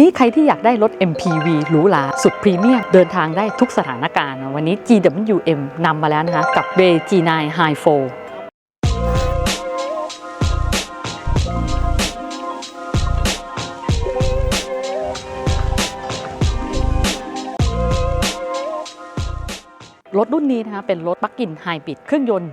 นี่ใครที่อยากได้รถ MPV หรูหราสุดพรีเมียมเดินทางได้ทุกสถานการณ์ วันนี้ GWM นำมาแล้วนะคะ กับ w G9 High 4รถรุ่นนี้นะคะเป็นรถปลั๊กอินไฮบริดเครื่องยนต์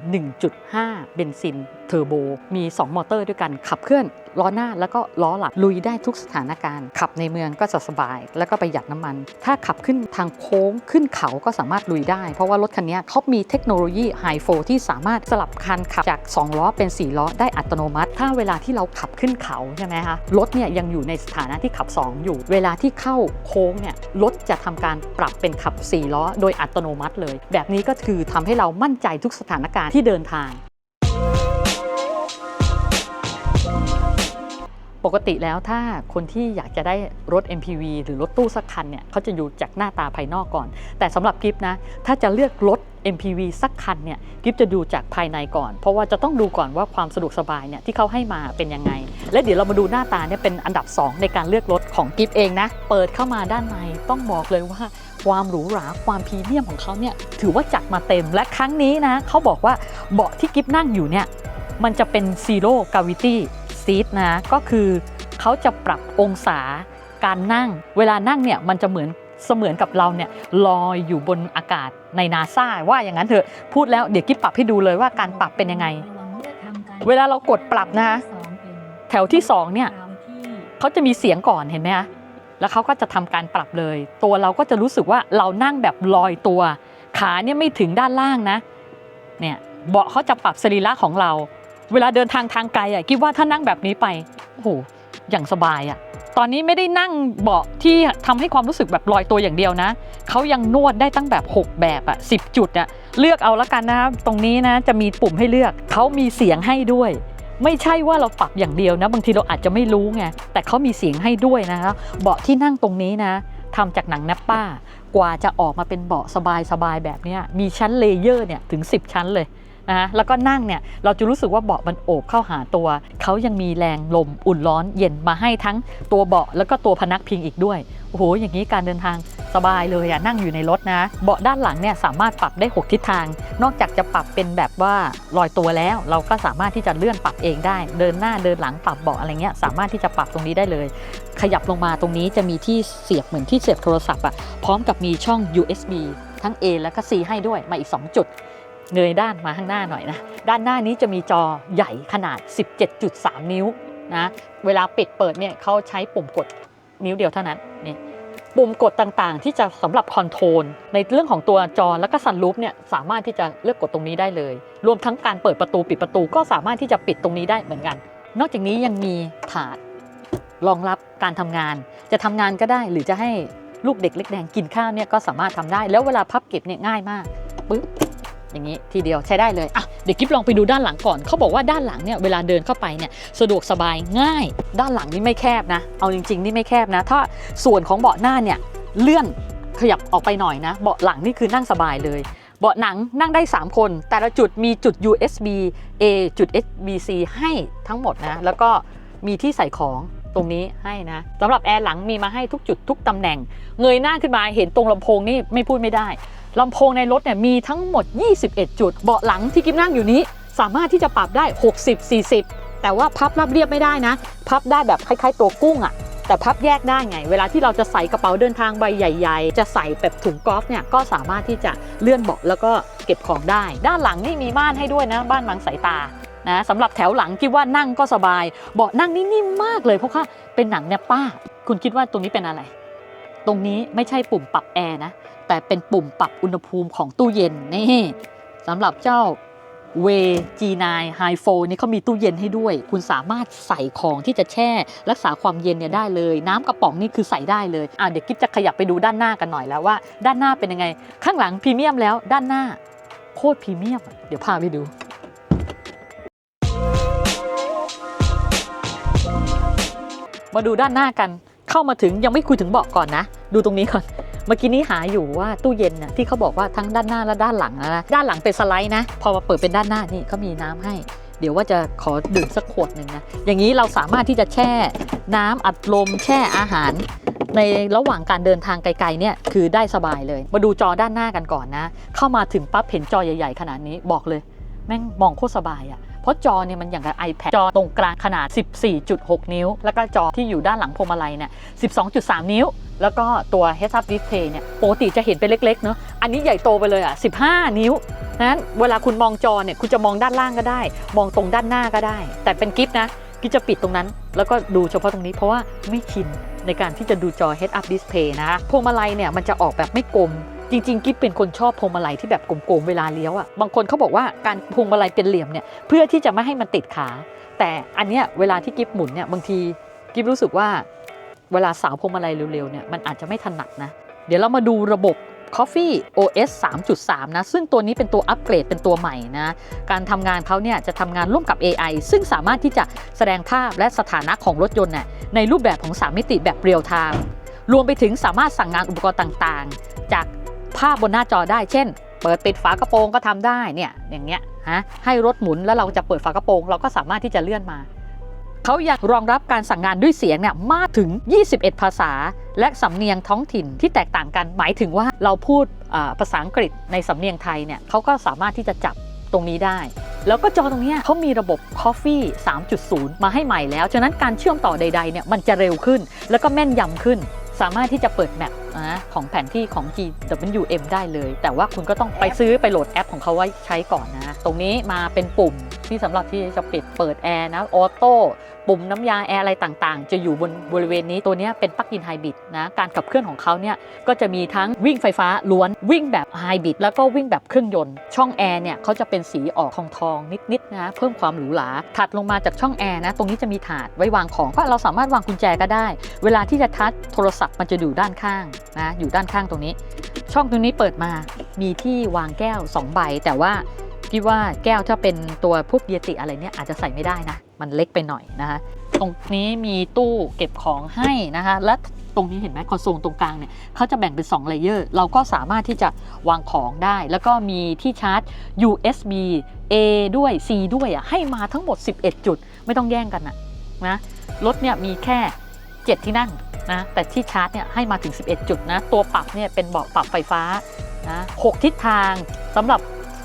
1.5 เบนซินเทอร์โบ มี 2 มอเตอร์ด้วยกันขับเคลื่อน ล้อหน้าแล้วก็ล้อหลังลุยได้ทุกสถานการณ์ ขับในเมืองก็จะสบาย แล้วก็ประหยัดน้ำมัน ถ้าขับขึ้นทางโค้งขึ้นเขาก็สามารถลุยได้ เพราะว่ารถคันนี้เขามีเทคโนโลยีไฮโฟที่สามารถสลับคันขับจาก 2 ล้อเป็น 4 ล้อได้อัตโนมัติ ถ้าเวลาที่เราขับขึ้นเขาใช่ไหมคะรถเนี่ยยังอยู่ในสถานะที่ขับ 2 อยู่ เวลาที่เข้าโค้งเนี่ยรถจะทำการปรับเป็นขับ 4 ล้อ โดยอัตโนมัติเลย แบบนี้ก็คือทำให้เรามั่นใจทุกสถานการณ์ที่เดินทาง ปกติแล้วถ้าคนที่อยากจะได้รถ MPV หรือรถตู้สักคันเนี่ยเขาจะดูจากหน้าตาภายนอกก่อน แต่สำหรับกิฟนะถ้าจะเลือกรถ MPV สักคันเนี่ยกิฟจะดูจากภายในก่อน เพราะว่าจะต้องดูก่อนว่าความสะดวกสบายเนี่ยที่เขาให้มาเป็นยังไง และเดี๋ยวเรามาดูหน้าตาเนี่ยเป็นอันดับ 2 ในการเลือกรถของกิฟเองนะเปิดเข้ามาด้านในต้องบอกเลยว่าความหรูหราความพรีเมียมของเขาเนี่ยถือว่าจัดมาเต็มและครั้งนี้นะเขาบอกว่าเบาะที่กิฟนั่งอยู่เนี่ยมันจะเป็นซีโร่กาวิตี้ ซีทนะก็คือเขาจะปรับองศาการนั่ง เวลานั่งเนี่ยมันจะเหมือนเสมือนกับเราเนี่ยลอยอยู่บนอากาศในนาซาว่าอย่างนั้นเถอะพูดแล้วเดี๋ยวกิ๊บปรับให้ดูเลยว่าการปรับเป็นยังไง เวลาเรากดปรับนะคะแถวที่สองเนี่ยเขาจะมีเสียงก่อนเห็นไหมคะแล้วเขาก็จะทำการปรับเลย ตัวเราก็จะรู้สึกว่าเรานั่งแบบลอยตัว ขาเนี่ยไม่ถึงด้านล่างนะเนี่ยเบาะเขาจะปรับสรีระของเรา เวลาเดินทางทางไกลอะคิดว่าถ้านั่งแบบนี้ไปโอ้โหอย่างสบายอะตอนนี้ไม่ได้นั่งเบาะที่ทำให้ความรู้สึกแบบลอยตัวอย่างเดียวนะเขายังนวดได้ตั้งแบบ 6 แบบอะ10จุดอะเลือกเอาละกันนะครับตรงนี้นะจะมีปุ่มให้เลือกเขามีเสียงให้ด้วย ไม่ใช่ว่าเราปรับอย่างเดียวนะ บางทีเราอาจจะไม่รู้ไงแต่เขามีเสียงให้ด้วยนะครับเบาะที่นั่งตรงนี้นะทำจากหนังแนปป้ากว่าจะออกมาเป็นเบาะสบายๆแบบนี้มีชั้นเลเยอร์เนี่ยถึง 10 ชั้นเลย นะแล้วก็นั่งเนี่ยเราจะรู้สึกว่าเบาะมันโอบเข้าหาตัว เขายังมีแรงลมอุ่นร้อนเย็นมาให้ทั้งตัวเบาะแล้วก็ตัวพนักพิงอีกด้วยโอ้โหอย่างนี้การเดินทางสบายเลยอะนั่งอยู่ในรถนะ เบาะด้านหลังเนี่ยสามารถปรับได้ 6 ทิศทาง นอกจากจะปรับเป็นแบบว่าลอยตัวแล้ว เราก็สามารถที่จะเลื่อนปรับเองได้ เดินหน้าเดินหลังปรับเบาะอะไรเงี้ยสามารถที่จะปรับตรงนี้ได้เลย ขยับลงมาตรงนี้จะมีที่เสียบเหมือนที่เสียบโทรศัพท์อะพร้อมกับมีช่อง USB ทั้ง A และก็ C ให้ด้วยมาอีก 2 จุด เงยด้านมาข้างหน้าหน่อยนะ ด้านหน้านี้จะมีจอใหญ่ขนาด 17.3 นิ้วนะ เวลาปิดเปิดเนี่ยเขาใช้ปุ่มกดนิ้วเดียวเท่านั้นนี่ปุ่มกดต่างๆ ที่จะสำหรับคอนโทรลในเรื่องของตัวจอแล้วก็ซันรูฟเนี่ยสามารถที่จะเลือกกดตรงนี้ได้เลย รวมทั้งการเปิดประตูปิดประตูก็สามารถที่จะปิดตรงนี้ได้เหมือนกัน นอกจากนี้ยังมีถาดรองรับการทำงาน จะทำงานก็ได้หรือจะให้ลูกเด็กเล็กแดงกินข้าวเนี่ยก็สามารถทำได้ แล้วเวลาพับเก็บเนี่ยง่ายมากปึ๊บ อย่างนี้ทีเดียวใช้ได้เลยอะเดี๋ยวกิ๊บลองไปดูด้านหลังก่อนเขาบอกว่าด้านหลังเนี่ยเวลาเดินเข้าไปเนี่ยสะดวกสบายง่าย ด้านหลังนี่ไม่แคบนะ เอาจริง ๆ นี่ไม่แคบนะ ถ้าส่วนของเบาะหน้าเนี่ยเลื่อนขยับออกไปหน่อยนะ เบาะหลังนี่คือนั่งสบายเลยเบาะหนังนั่งได้ 3 คน แต่ละจุดมีจุด USB A จุด USB C ให้ทั้งหมดนะ แล้วก็มีที่ใส่ของตรงนี้ให้นะสำหรับแอร์หลังมีมาให้ทุกจุดทุกตำแหน่ง เงยหน้าขึ้นมาเห็นตรงลำโพงนี่ไม่พูดไม่ได้ ลำโพงในรถเนี่ยมีทั้งหมด 21 จุด เบาะหลังที่กิ๊บนั่งอยู่นี้ สามารถที่จะปรับได้ 60 40 แต่ว่าพับรับเรียบไม่ได้นะ พับได้แบบคล้ายๆตัวกุ้งอะ่ะแต่พับแยกได้ไง เวลาที่เราจะใส่กระเป๋าเดินทางใบใหญ่ ๆ จะใส่แบบถุงกอล์ฟเนี่ยก็สามารถที่จะเลื่อนเบาะแล้วก็เก็บของได้ ด้านหลังนี่มีม่านให้ด้วยนะบ้านบังสายตานะสำหรับแถวหลังคิดว่านั่งก็สบาย เบาะนั่งนี่นิ่มมากเลยเพราะว่าเป็นหนังแนปป้า คุณคิดว่าตรงนี้เป็นอะไร ตรงนี้ไม่ใช่ปุ่มปรับแอร์นะ แต่เป็นปุ่มปรับอุณหภูมิของตู้เย็นนี่สำหรับเจ้าเว G9 High 4นี่เขามีตู้เย็นให้ด้วย คุณสามารถใส่ของที่จะแช่ รักษาความเย็นเนี่ยได้เลย น้ำกระป๋องนี่คือใส่ได้เลยอะเดี๋ยวกิ๊บจะขยับไปดูด้านหน้ากันหน่อยแล้วว่า ด้านหน้าเป็นยังไง ข้างหลังพรีเมียมแล้วด้านหน้า โคตรพรีเมียม เดี๋ยวพาไปดูมาดูด้านหน้ากัน เข้ามาถึงยังไม่คุยถึงเบาะก่อนนะ ดูตรงนี้ก่อน เมื่อกี้นี้หาอยู่ว่าตู้เย็นน่ะที่เขาบอกว่าทั้งด้านหน้าและด้านหลังนะด้านหลังเป็นสไลด์นะ พอมาเปิดเป็นด้านหน้านี่เขามีน้ำให้ เดี๋ยวว่าจะขอดื่มสักขวดหนึ่งนะอย่างนี้เราสามารถที่จะแช่ น้ำอัดลมแช่อาหารในระหว่างการเดินทางไกลๆเนี่ยคือได้สบายเลย มาดูจอด้านหน้ากันก่อนนะ เข้ามาถึงปั๊บเห็นจอใหญ่ ๆ ขนาดนี้บอกเลย แม่งมองโคตรสบายอะ่ะ เพราะจอเนี่ยมันอย่างกับ iPad จอตรงกลางขนาด 14.6 นิ้ว แล้วก็จอที่อยู่ด้านหลังพวงมาลัยเนี่ย 12.3 นิ้ว แล้วก็ตัว Heads Up Display เนี่ยปกติจะเห็นเป็นเล็กๆเนาะอันนี้ใหญ่โตไปเลยอะ 15 นิ้วนั้นเวลาคุณมองจอเนี่ยคุณจะมองด้านล่างก็ได้ มองตรงด้านหน้าก็ได้ แต่เป็นกิฟต์นะกิฟจะปิดตรงนั้น แล้วก็ดูเฉพาะตรงนี้เพราะว่าไม่ชินในการที่จะดูจอ Head Up Display นะคะพวงมาลัยเนี่ยมันจะออกแบบไม่กลม จริงๆกิ๊บเป็นคนชอบพวงมาลัยที่แบบกลมๆเวลาเลี้ยวอะ่ะบางคนเขาบอกว่าการพวงมาลัยเป็นเหลี่ยมเนี่ยเพื่อที่จะไม่ให้มันติดขา แต่อันเนี้ยเวลาที่กิ๊บหมุนเนี่ยบางทีกิ๊บรู้สึกว่าเวลาสาวพวงมาลัยเร็วๆเนี่ยมันอาจจะไม่ถนัดนะ เดี๋ยวเรามาดูระบบ Coffee OS 3.3 นะ ซึ่งตัวนี้เป็นตัวอัปเกรดเป็นตัวใหม่นะ การทำงานเขาเนี่ยจะทำงานร่วมกับ AI ซึ่งสามารถที่จะแสดงภาพและสถานะของรถยนต์น่ะในรูปแบบของ 3 มิติแบบเรียลไทม์รวมไปถึงสามารถสั่งงานอุปกรณ์ต่างๆ จาก ภาพบนหน้าจอได้ เช่น เปิดปิดฝากระโปรงก็ทำได้เนี่ยอย่างเงี้ยฮะให้รถหมุนแล้วเราจะเปิดฝากระโปรง เราก็สามารถที่จะเลื่อนมาเขาอยังรองรับการสั่งงานด้วยเสียงเนี่ยมากถึง 21 ภาษา และสำเนียงท้องถิ่นที่แตกต่างกัน หมายถึงว่าเราพูดภาษาอังกฤษในสำเนียงไทยเนี่ยเขาก็สามารถที่จะจับตรงนี้ได้ แล้วก็จอตรงนี้เขามีระบบ Coffee 3.0 มาให้ใหม่แล้ว ฉะนั้นการเชื่อมต่อใดๆเนี่ยมันจะเร็วขึ้น แล้วก็แม่นยำขึ้น สามารถที่จะเปิดแมปนะของแผนที่ของ GWM ได้เลย แต่ว่าคุณก็ต้องไปซื้อไปโหลดแอปของเขาไว้ใช้ก่อนนะ ตรงนี้มาเป็นปุ่ม ที่สำหรับที่จะปิดเปิดแอร์นะออโต้ปุ่มน้ำยาแอร์อะไรต่างๆ จะอยู่บนบริเวณนี้ตัวนี้เป็นปลั๊กอินไฮบริดนะการขับเคลื่อนของเขาเนี่ยก็จะมีทั้งวิ่งไฟฟ้าล้วนวิ่งแบบไฮบริดแล้วก็วิ่งแบบเครื่องยนต์ ช่องแอร์เนี่ยเขาจะเป็นสีออกทองทองนิดๆนะเพิ่มความหรูหราถัดลงมาจากช่องแอร์นะตรงนี้จะมีถาดไว้วางของก็เราสามารถวางกุญแจก็ได้ เวลาที่จะทัชโทรศัพท์มันจะอยู่ด้านข้างนะอยู่ด้านข้างตรงนี้ ช่องตรงนี้เปิดมามีที่วางแก้ว 2 ใบแต่ว่า พี่ว่าแก้วถ้าเป็นตัวพวกเยติอะไรเนี่ยอาจจะใส่ไม่ได้นะ มันเล็กไปหน่อยนะคะตรงนี้มีตู้เก็บของให้นะคะและตรงนี้เห็นไหมคอนโซลตรงกลางเนี่ยเขาจะแบ่งเป็น2เลเยอร์เราก็สามารถที่จะวางของได้ แล้วก็มีที่ชาร์จ USB A ด้วย C ด้วยอะให้มาทั้งหมด 11 จุด ไม่ต้องแย่งกันนะนะรถเนี่ยมีแค่ 7 ที่นั่งนะแต่ที่ชาร์จเนี่ยให้มาถึง 11 จุดนะตัวปรับเนี่ยเป็นเบาะปรับไฟฟ้านะ6ทิศทางสำหรับ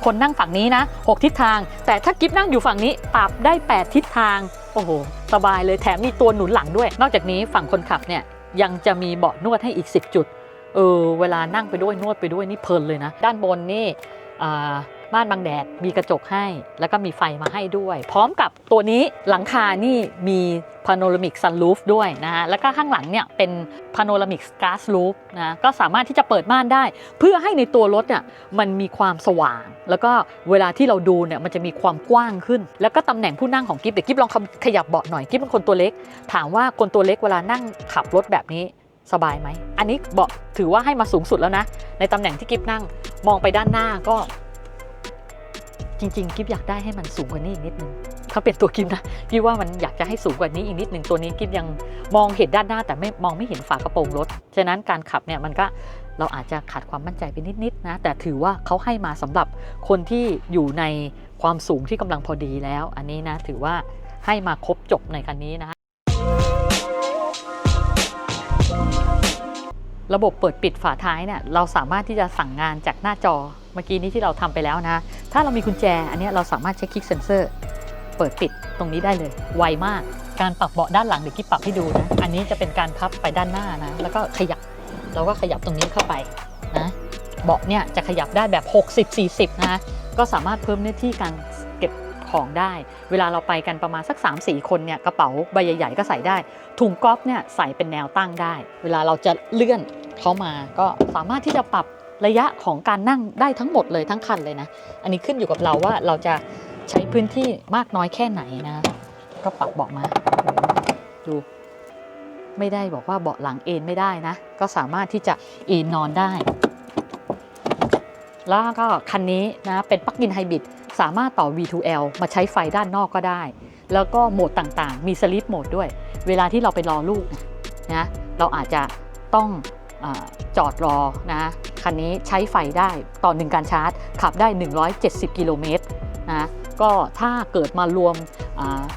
คนนั่งฝั่งนี้นะ 6 ทิศทาง แต่ถ้ากิฟนั่งอยู่ฝั่งนี้ปรับได้ 8 ทิศทาง โอ้โห สบายเลยแถมมีตัวหนุนหลังด้วย นอกจากนี้ฝั่งคนขับเนี่ยยังจะมีเบาะนวดให้อีก 10 จุด เออ เวลานั่งไปด้วยนวดไปด้วยนี่เพลินเลยนะ ด้านบนนี่อ่า ม่านบังแดดมีกระจกให้ แล้วก็มีไฟมาให้ด้วย พร้อมกับตัวนี้หลังคานี่มี panoramic sunroof ด้วยนะฮะแล้วก็ข้างหลังเนี่ยเป็น panoramic glass roof นะก็สามารถที่จะเปิดม่านได้ เพื่อให้ในตัวรถเนี่ยมันมีความสว่าง แล้วก็เวลาที่เราดูเนี่ยมันจะมีความกว้างขึ้น แล้วก็ตำแหน่งผู้นั่งของกิฟเดี๋ยวกิฟลองขยับเบาะหน่อยกิฟเป็นคนตัวเล็ก ถามว่าคนตัวเล็กเวลานั่งขับรถแบบนี้สบายไหม อันนี้เบาะถือว่าให้มาสูงสุดแล้วนะ ในตำแหน่งที่กิฟนั่งมองไปด้านหน้าก็ จริง ๆ กิฟอยากได้ให้มันสูงกว่านี้อีกนิดนึงถ้าเป็นตัวกิฟนะกิฟว่ามันอยากจะให้สูงกว่านี้อีกนิดนึงตัวนี้กิฟยังมองเห็นด้านหน้าแต่ไม่มองไม่เห็นฝากระโปรงรถฉะนั้นการขับเนี่ยมันก็เราอาจจะขาดความมั่นใจไปนิดๆนะแต่ถือว่าเขาให้มาสำหรับคนที่อยู่ในความสูงที่กำลังพอดีแล้ว อันนี้นะถือว่าให้มาครบจบในคันนี้นะระบบเปิดปิดฝาท้ายเนี่ยเราสามารถที่จะสั่งงานจากหน้าจอเมื่อกี้นี้ที่เราทำไปแล้วนะ ถ้าเรามีกุญแจอันนี้เราสามารถใช้คลิกเซนเซอร์เปิดปิดตรงนี้ได้เลย ไวมาก การปรับเบาะด้านหลังเดี๋ยวกิ๊บปรับให้ดูนะ อันนี้จะเป็นการพับไปด้านหน้านะ แล้วก็ขยับ เราก็ขยับตรงนี้เข้าไปนะ เบาะเนี่ยจะขยับได้แบบ 60-40 นะ ก็สามารถเพิ่มเนื้อที่การเก็บของได้ เวลาเราไปกันประมาณสัก 3-4 คนเนี่ย กระเป๋าใบใหญ่ๆก็ใส่ได้ ถุงก๊อฟเนี่ยใส่เป็นแนวตั้งได้ เวลาเราจะเลื่อนเข้ามา ก็สามารถที่จะปรับ ระยะของการนั่งได้ทั้งหมดเลยทั้งคันเลยนะ อันนี้ขึ้นอยู่กับเราว่าเราจะใช้พื้นที่มากน้อยแค่ไหนนะ ก็ปรับเบาะมา ดู ไม่ได้บอกว่าเบาะหลังเอนไม่ได้นะ ก็สามารถที่จะเอนนอนได้ แล้วก็คันนี้นะเป็นปลั๊กอินไฮบริดสามารถต่อ V2L มาใช้ไฟด้านนอกก็ได้ แล้วก็โหมดต่างๆ มีสลิปโหมดด้วย เวลาที่เราไปรอลูกนะ เราอาจจะต้อง จอดรอนะคันนี้ใช้ไฟได้ต่อหนึ่งการชาร์จ ขับได้ 170 กิโลเมตรนะก็ถ้าเกิดมารวม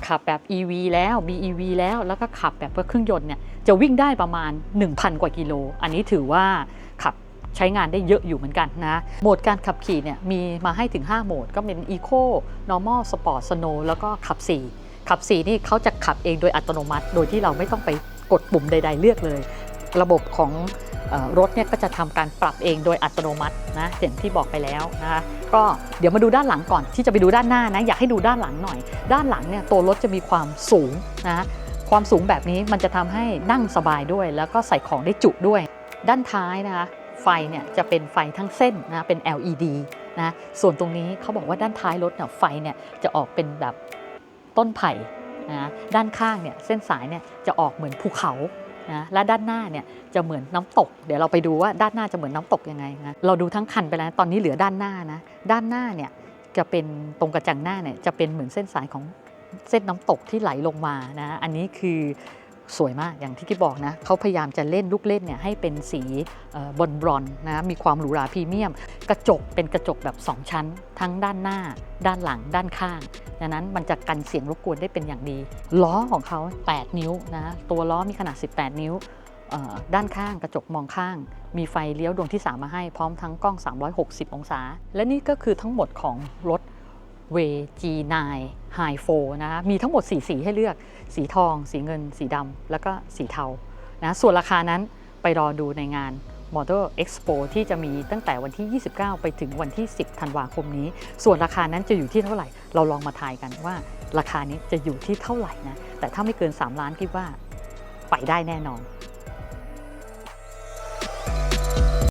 ขับแบบ EV แล้ว BEV แล้วแล้วก็ขับแบบเครื่องยนต์เนี่ยจะวิ่งได้ประมาณ 1,000 กว่ากิโล อันนี้ถือว่าขับใช้งานได้เยอะอยู่เหมือนกันนะ โหมดการขับขี่เนี่ยมีมาให้ถึง 5 โหมด ก็เป็น Eco Normal Sport Snow แล้วก็ขับ 4 ขับ 4 นี่เขาจะขับเองโดยอัตโนมัติ โดยที่เราไม่ต้องไปกดปุ่มใด ๆ เลือกเลย ระบบของอรถเนี่ยก็จะทำการปรับเองโดยอัตโนมัตินะอย่างที่บอกไปแล้วนะคะก็เดี๋ยวมาดูด้านหลังก่อนที่จะไปดูด้านหน้านะอยากให้ดูด้านหลังหน่อย ด้านหลังเนี่ยตัวรถจะมีความสูงนะความสูงแบบนี้มันจะทำให้นั่งสบายด้วย แล้วก็ใส่ของได้จุด้วย ด้านท้ายนะคะไฟเนี่ยจะเป็นไฟทั้งเส้นนะเป็น LED นะส่วนตรงนี้เขาบอกว่าด้านท้ายรถเนี่ยไฟเนี่ยจะออกเป็นแบบต้นไผ่นะด้านข้างเนี่ยเส้นสายเนี่ยจะออกเหมือนภูเขา นะและด้านหน้าเนี่ยจะเหมือนน้ำตก เดี๋ยวเราไปดูว่าด้านหน้าจะเหมือนน้ำตกยังไงนะเราดูทั้งคันไปแล้วตอนนี้เหลือด้านหน้านะด้านหน้าเนี่ยจะเป็นตรงกระจังหน้าเนี่ยจะเป็นเหมือนเส้นสายของเส้นน้ำตกที่ไหลลงมานะอันนี้คือ สวยมากอย่างที่กิ๊บบอกนะเขาพยายามจะเล่นลูกเล่นเนี่ยให้เป็นสีบนบรอนนะมีความหรูหราพรีเมียม กระจกเป็นกระจกแบบ 2 ชั้น ทั้งด้านหน้า ด้านหลัง ด้านข้างดังนั้นมันจะกันเสียงรบกวนได้เป็นอย่างดี ล้อของเขา 8 นิ้วนะตัวล้อมีขนาด 18 นิ้วด้านข้างกระจกมองข้าง มีไฟเลี้ยวดวงที่ 3 มาให้พร้อมทั้งกล้อง 360 องศา และนี่ก็คือทั้งหมดของรถ เว G9 High 4นะคะมีทั้งหมด 4 สีให้เลือกสีทอง สีเงิน สีดำแล้วก็สีเทานะส่วนราคานั้นไปรอดูในงาน Motor Expo ที่จะมีตั้งแต่วันที่ 29 ไปถึงวันที่ 10 ธันวาคมนี้ ส่วนราคานั้นจะอยู่ที่เท่าไหร่ เราลองมาทายกันว่า ราคานี้จะอยู่ที่เท่าไหร่นะ แต่ถ้าไม่เกิน 3 ล้านคิดว่าไปได้แน่นอน